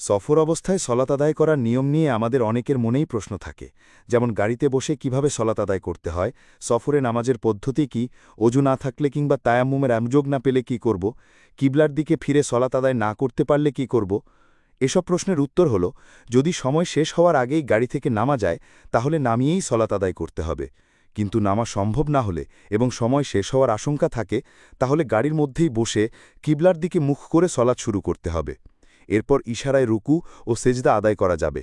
সফর অবস্থায় সলাত আদায় করার নিয়ম নিয়ে আমাদের অনেকের মনেই প্রশ্ন থাকে, যেমন গাড়িতে বসে কীভাবে সলাত আদায় করতে হয়, সফরে নামাজের পদ্ধতি কি, অজু না থাকলে কিংবা তায়াম্মুমের আমযোগ না পেলে কি করব, কিবলার দিকে ফিরে সলাত আদায় না করতে পারলে কি করব? এসব প্রশ্নের উত্তর হল, যদি সময় শেষ হওয়ার আগেই গাড়ি থেকে নামা যায়, তাহলে নামিয়েই সলাত আদায় করতে হবে। কিন্তু নামা সম্ভব না হলে এবং সময় শেষ হওয়ার আশঙ্কা থাকে, তাহলে গাড়ির মধ্যেই বসে কিবলার দিকে মুখ করে সলাৎ শুরু করতে হবে। এরপর ইশারায় রুকু ও সেজদা আদায় করা যাবে।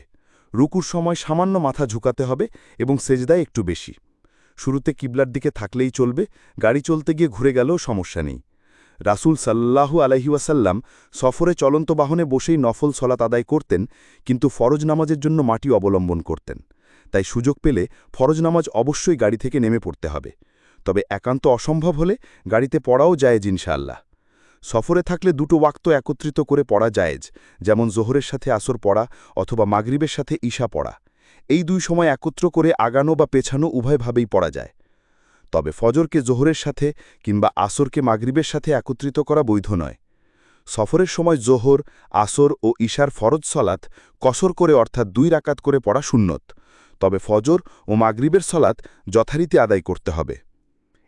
রুকুর সময় সামান্য মাথা ঝুঁকাতে হবে এবং সেজদায় একটু বেশি। শুরুতে কিবলার দিকে থাকলেই চলবে, গাড়ি চলতে গিয়ে ঘুরে গেলেও সমস্যা নেই। রাসুল সাল্লাহু আলহিউসাল্লাম সফরে চলন্ত বাহনে বসেই নফল সলাত আদায় করতেন, কিন্তু ফরজ নামাজের জন্য মাটি অবলম্বন করতেন। তাই সুযোগ পেলে ফরজ নামাজ অবশ্যই গাড়ি থেকে নেমে পড়তে হবে। তবে একান্ত অসম্ভব হলে গাড়িতে পড়াও যায় ইনশাআল্লাহ। সফরে থাকলে দুটো ওয়াক্ত একত্রিত করে পড়া জায়েজ, যেমন জোহরের সাথে আসর পড়া অথবা মাগরিবের সাথে ঈশা পড়া। এই দুই সময় একত্র করে আগানো বা পেছানো উভয়ভাবেই পড়া যায়। তবে ফজরকে জোহরের সাথে কিংবা আসরকে মাগরিবের সাথে একত্রিত করা বৈধ নয়। সফরের সময় জোহর, আসর ও ঈশার ফরজ সলাত কসর করে অর্থাৎ দুই রাকাত করে পড়া শূন্যত তবে ফজর ও মাগরিবের সলাত যথারীতি আদায় করতে হবে।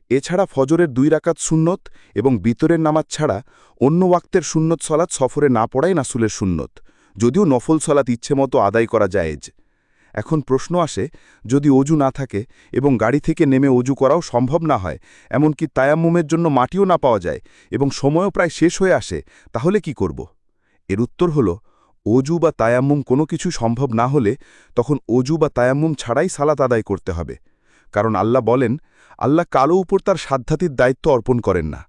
এছাড়া ফজরের দুই রাকাত সুন্নত এবং বিতরের নামাজ ছাড়া অন্য ওয়াক্তের সুন্নত সলাৎ সফরে না পড়াই নাসুলের সুন্নত, যদিও নফল সলাৎ ইচ্ছে মতো আদায় করা জায়েজ। এখন প্রশ্ন আসে, যদি অজু না থাকে এবং গাড়ি থেকে নেমে অজু করাও সম্ভব না হয়, এমনকি তায়াম্মুমের জন্য মাটিও না পাওয়া যায় এবং সময়ও প্রায় শেষ হয়ে আসে, তাহলে কি করব? এর উত্তর হল, অজু বা তায়াম্মুম কোনো কিছু সম্ভব না হলে তখন অজু বা তায়াম্মুম ছাড়াই সালাত আদায় করতে হবে। কারণ আল্লাহ বলেন আল্লাহ কালো উপর তার সাধ্যাতির দায়িত্ব অর্পণ করেন না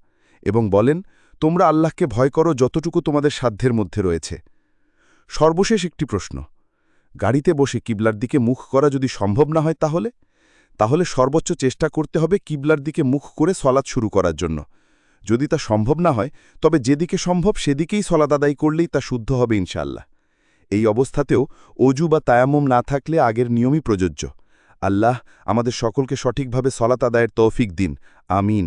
এবং বলেন, তোমরা আল্লাহকে ভয় করো যতটুকু তোমাদের সাধ্যের মধ্যে রয়েছে। সর্বশেষ একটি প্রশ্ন, গাড়িতে বসে কিবলার দিকে মুখ করা যদি সম্ভব না হয় তাহলে? তাহলে সর্বোচ্চ চেষ্টা করতে হবে কিবলার দিকে মুখ করে সলাৎ শুরু করার জন্য। যদি তা সম্ভব না হয়, তবে যেদিকে সম্ভব সেদিকেই সলাদ আদায় করলেই তা শুদ্ধ হবে ইনশাল্লাহ এই অবস্থাতেও অজু বা তায়াম্মম না থাকলে আগের নিয়মই প্রযোজ্য। আল্লাহ আমাদের সকলকে সঠিকভাবে সলাত আদায়ের তৌফিক দিন। আমিন।